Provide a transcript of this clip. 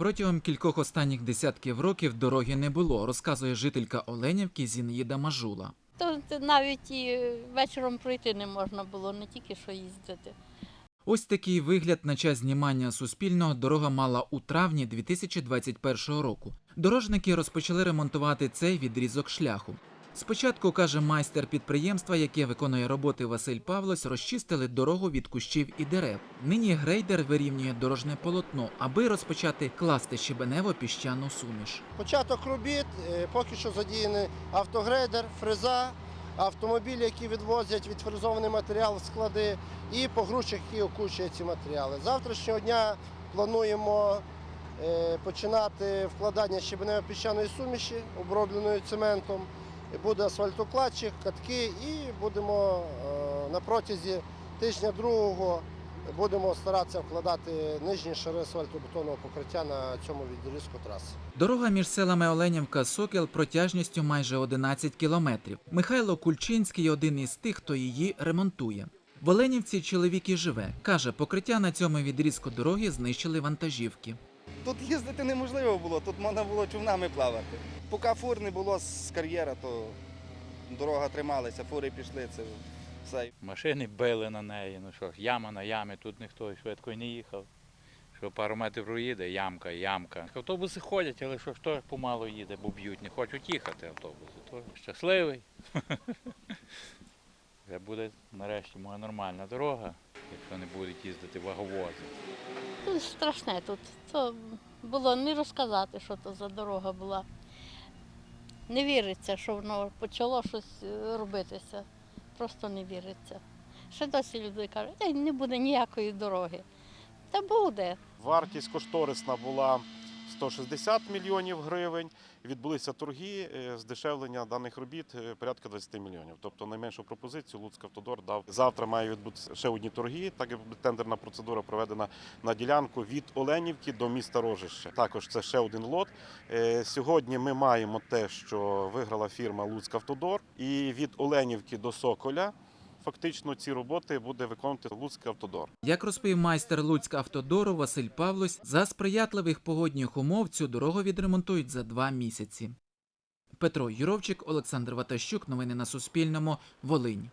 Протягом кількох останніх десятків років дороги не було, розказує жителька Оленівки Зінаїда Мажула. То навіть і вечором пройти не можна було, не тільки що їздити. Ось такий вигляд на час знімання суспільного дорога мала у травні 2021 року. Дорожники розпочали ремонтувати цей відрізок шляху. Спочатку, каже майстер підприємства, яке виконує роботи Василь Павлось, розчистили дорогу від кущів і дерев. Нині грейдер вирівнює дорожне полотно, аби розпочати класти щебенево піщану суміш. Початок робіт, е, поки що задіяний автогрейдер, фреза, автомобілі, які відвозять відфрезований матеріал в склади, і погрузчик, який окучує ці матеріали. Завтрашнього дня плануємо е, починати вкладання щебенево-піщаної суміші, обробленої цементом. Буде асфальтокладчик, катки, і будемо е, на протязі тижня другого будемо старатися вкладати нижні шари асфальтобетонного покриття на цьому відрізку траси. Дорога між селами Оленівка Сокіл протяжністю майже 11 кілометрів. Михайло Кульчинський один із тих, хто її ремонтує. В Оленівці чоловік і живе. Каже, покриття на цьому відрізку дороги знищили вантажівки. Тут їздити неможливо було, тут можна було човнами плавати. Поки фур не було з кар'єра, то дорога трималася, фури пішли, це все. Машини били на неї, ну що ж, яма на ямі, тут ніхто швидко не їхав. Що пару метрів проїде, ямка, ямка. Автобуси ходять, але що ж то помало їде, бо б'ють, не хочуть їхати автобуси. То щасливий. Вже буде нарешті моя нормальна дорога, якщо не будуть їздити ваговози. Тут страшне тут. То було не розказати, що то за дорога була. Не віриться, що воно почало щось е, робитися. Просто не віриться. Ще досі люди кажуть, що не буде ніякої дороги. Та буде. Вартість кошторисна була 160 мільйонів гривень. Відбулися торги, е, здешевлення даних робіт е, порядка 20 мільйонів. Тобто найменшу пропозицію Луцьк Автодор дав. Завтра має відбутися ще одні торги, так як тендерна процедура проведена на ділянку від Оленівки до міста Рожище. Також це ще один лот. Е, Сьогодні ми маємо те, що виграла фірма Луцьк Автодор, і від Оленівки до Соколя. Фактично ці роботи буде виконувати Луцьк Автодор. Як розповів майстер Луцька Автодору Василь Павлось, за сприятливих погодних умов цю дорогу відремонтують за два місяці. Петро Юровчик, Олександр Ватащук. Новини на Суспільному. Волинь.